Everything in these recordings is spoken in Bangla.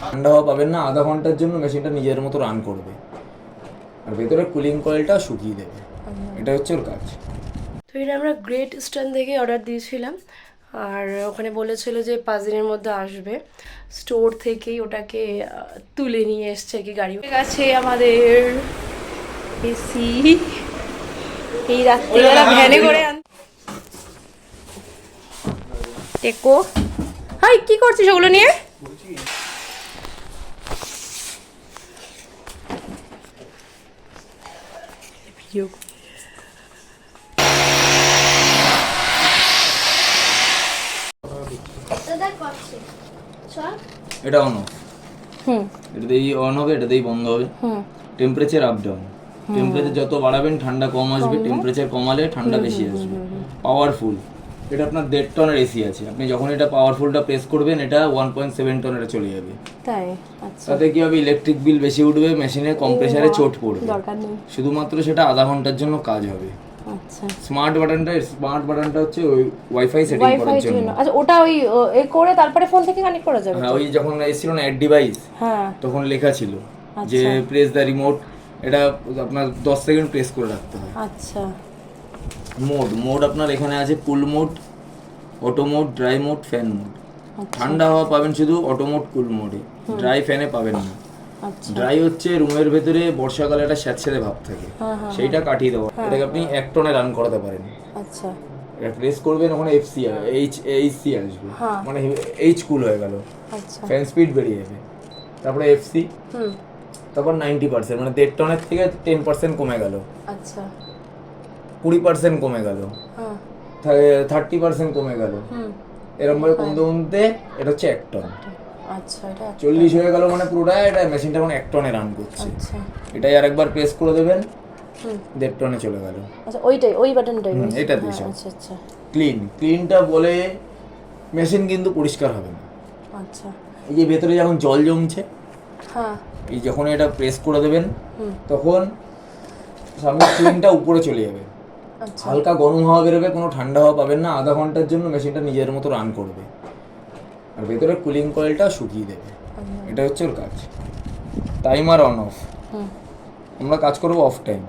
ঠান্ডা হওয়া পাবেন না আধা ঘণ্টার জন্য মেশিনটা নিজের মতো রান করবে। আর ভেতরে কুলিং কয়েলটা শুকিয়ে দেবে। এটা হচ্ছে ওর কাজ। তো এটা আমরা গ্রেট স্টার্ন থেকে অর্ডার দিয়েছিলাম। আর ওখানে বলেছিল যে পাঁচ দিনের মধ্যে আসবে। স্টোর থেকেই ওটাকে তুলে নিয়ে এসছে কি গাড়ি। আছে আমাদের এসি এই রাত্রিবেলা ভ্যানে করে আন টেকো হাই কি করছিস ওগুলো নিয়ে? ভিডিও এটা অন অফ হুম। এটাতেই অন হবে এটাতেই বন্ধ হবে। হুম। টেম্পারেচার আপ ডাউন টেম্পারেচার যত বাড়াবেন ঠান্ডা কম আসবে টেম্পারেচার কমালে ঠান্ডা বেশি আসবে। পাওয়ারফুল এটা আপনার দেড় টনের এসি আছে। আপনি যখন এটা পাওয়ারফুলটা প্রেস করবেন এটা ওয়ান পয়েন্ট সেভেন টনের চলে যাবে। তাই? আচ্ছা। তাতে কি হবে? ইলেকট্রিক বিল বেশি উঠবে মেশিনের কম্প্রেসারে চোট পড়বে। দরকার নেই। শুধুমাত্র সেটা আধা ঘণ্টার জন্য কাজ হবে। আচ্ছা। স্মার্ট বাটনটা স্মার্ট বাটনটা হচ্ছে ওই ওয়াইফাই সেটিং করার জন্য। আচ্ছা ওটা ওই এ করে তারপরে ফোন থেকে কানেক্ট করা যাবে হ্যাঁ ওই যখন এসেছিল না অ্যাড ডিভাইস হ্যাঁ। তখন লেখা ছিল যে প্রেস দ্য রিমোট এটা আপনার দশ সেকেন্ড প্রেস করে রাখতে হয়। আচ্ছা। মোড মোড আপনার এখানে আছে cool mode auto mode dry mode fan mode. ঠান্ডা হাওয়া পাবেন শুধু অটো মোড কুল মোডে। ড্রাই ফ্যানে পাবেন না। আচ্ছা। ড্রাই হচ্ছে রুমের ভেতরে বর্ষাকালে একটা স্যাঁতস্যাঁতে ভাব থাকে। হ্যাঁ হ্যাঁ সেইটা কাটিয়ে দেওয়া। এটাকে আপনি এক টনে রান করাতে পারেন। আচ্ছা। এটা প্রেস করবেন ওখানে এফসি এইচ এইচ সি আসবে। হ্যাঁ। মানে এইচ কুল হয়ে গেল। আচ্ছা। ফ্যান স্পিড বেরিয়ে যাবে। তারপরে এফসি হুম। তারপর নাইনটি পার্সেন্ট মানে দেড় টনের থেকে টেন পার্সেন্ট কমে গেল। আচ্ছা। কুড়ি পার্সেন্ট কমে গেল। হ্যাঁ। থার্টি পার্সেন্ট কমে গেল। এরকম ভাবে কমতে কমতে এটা হচ্ছে এক টন আচ্ছা চল্লিশ হয়ে গেল মানে পুরোটা এটা মেশিনটা এখন এক টনে রান করছে। আচ্ছা। এটাই আরেকবার প্রেস করে দেবেন দেড় টনে চলে গেল। আচ্ছা ওইটাই ওই বাটনটাই বলছি। এটাতেই হ্যাঁ। আচ্ছা আচ্ছা। ক্লিন ক্লিনটা বলে মেশিন কিন্তু পরিষ্কার হবে না। আচ্ছা। এই যে ভেতরে যখন জল জমছে হ্যাঁ। এই যখন এটা প্রেস করে দেবেন তখন সামনে ক্লিনটা উপরে চলে যাবে। আচ্ছা হালকা গরম হাওয়া বেরোবে কোনো ঠান্ডা হাওয়া পাবেন না আধা ঘণ্টার জন্য মেশিনটা নিজের মতো রান করবে। আর ভেতরে কুলিং কয়েলটা শুকিয়ে দেবে। এটা হচ্ছে ওর কাজ। টাইমার অন অফ হুম। আমরা কাজ করব off time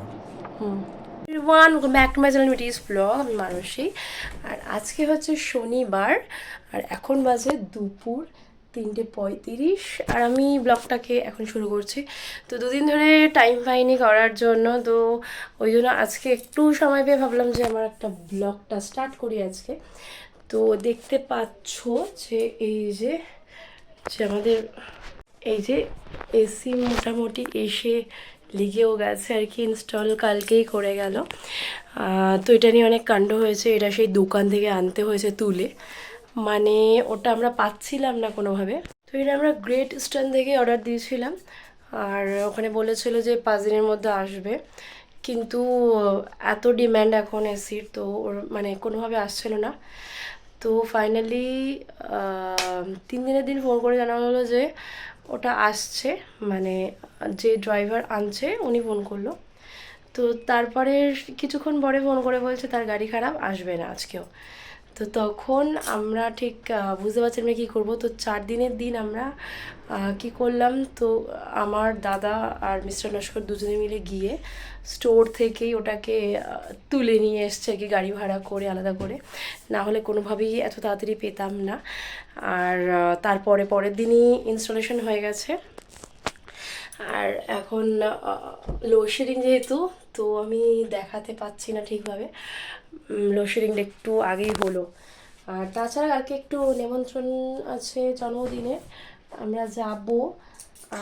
one back to my channel মিটিস vlog আমি মানসী। আর আজকে হচ্ছে শনিবার আর এখন বাজে দুপুর তিনটে পঁয়ত্রিশ আর আমি ব্লগটাকে এখন শুরু করছি। তো দুদিন ধরে টাইম পাইনি করার জন্য, তো ওই জন্য আজকে একটু সময় পেয়ে ভাবলাম যে আমার একটা ব্লগটা স্টার্ট করি আজকে। তো দেখতে পাচ্ছ যে এই যে যে আমাদের, এই যে এসি মোটামুটি এসে লিগেও গেছে আর কি ইনস্টল কালকেই করে গেল। তো এটা নিয়ে অনেক কাণ্ড হয়েছে, এটা সেই দোকান থেকে আনতে হয়েছে তুলে। মানে ওটা আমরা পাচ্ছিলাম না কোনোভাবে। তো এটা আমরা গ্রেট স্টার্ন থেকে অর্ডার দিয়েছিলাম। আর ওখানে বলেছিল যে পাঁচ দিনের মধ্যে আসবে। কিন্তু এত ডিম্যান্ড এখন এসির তো ওর মানে কোনোভাবে আসছিল না। তো ফাইনালি তিন দিনের দিন ফোন করে জানানো হলো যে ওটা আসছে। মানে যে ড্রাইভার আনছে, উনি ফোন করল। তো তারপরে কিছুক্ষণ পরে ফোন করে বলছে, তার গাড়ি খারাপ, আসবে না আজকেও। তো তখন আমরা ঠিক বুঝতে পারছি না কী করব? তো চার দিনের দিন আমরা কি করলাম? তো আমার দাদা আর মিস্টার নস্কর দুজনে মিলে গিয়ে স্টোর থেকেই ওটাকে তুলে নিয়ে এসছে কি গাড়ি ভাড়া করে আলাদা করে। না হলে কোনোভাবেই এত তাড়াতাড়ি পেতাম না। আর তারপরে পরের দিনই ইনস্টলেশন হয়ে গেছে। আর এখন লোডশেডিং যেহেতু, তো আমি দেখাতে পাচ্ছি না ঠিকভাবে। লোডশেডিংটা একটু আগেই হলো। আর তাছাড়া কালকে একটু নিমন্ত্রণ আছে জন্মদিনে। আমরা যাব।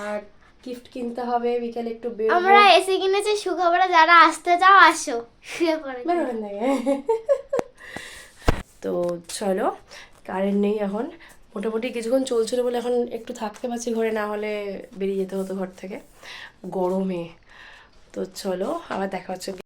আর গিফট কিনতে হবে বিকেলে একটু বেরোবো। আমরা এসে কিনেছি সুখবরে যারা আসতে চাও আসো। শুয়ে পড়ে। বেরোবেন তো চলো কারেন্ট নেই এখন। মোটামুটি কিছুক্ষণ চলছিল বলে এখন একটু থাকতে পারছি ঘরে না হলে বেরিয়ে যেতে হতো ঘর থেকে। গরমে। তো চলো আবার দেখা হচ্ছে।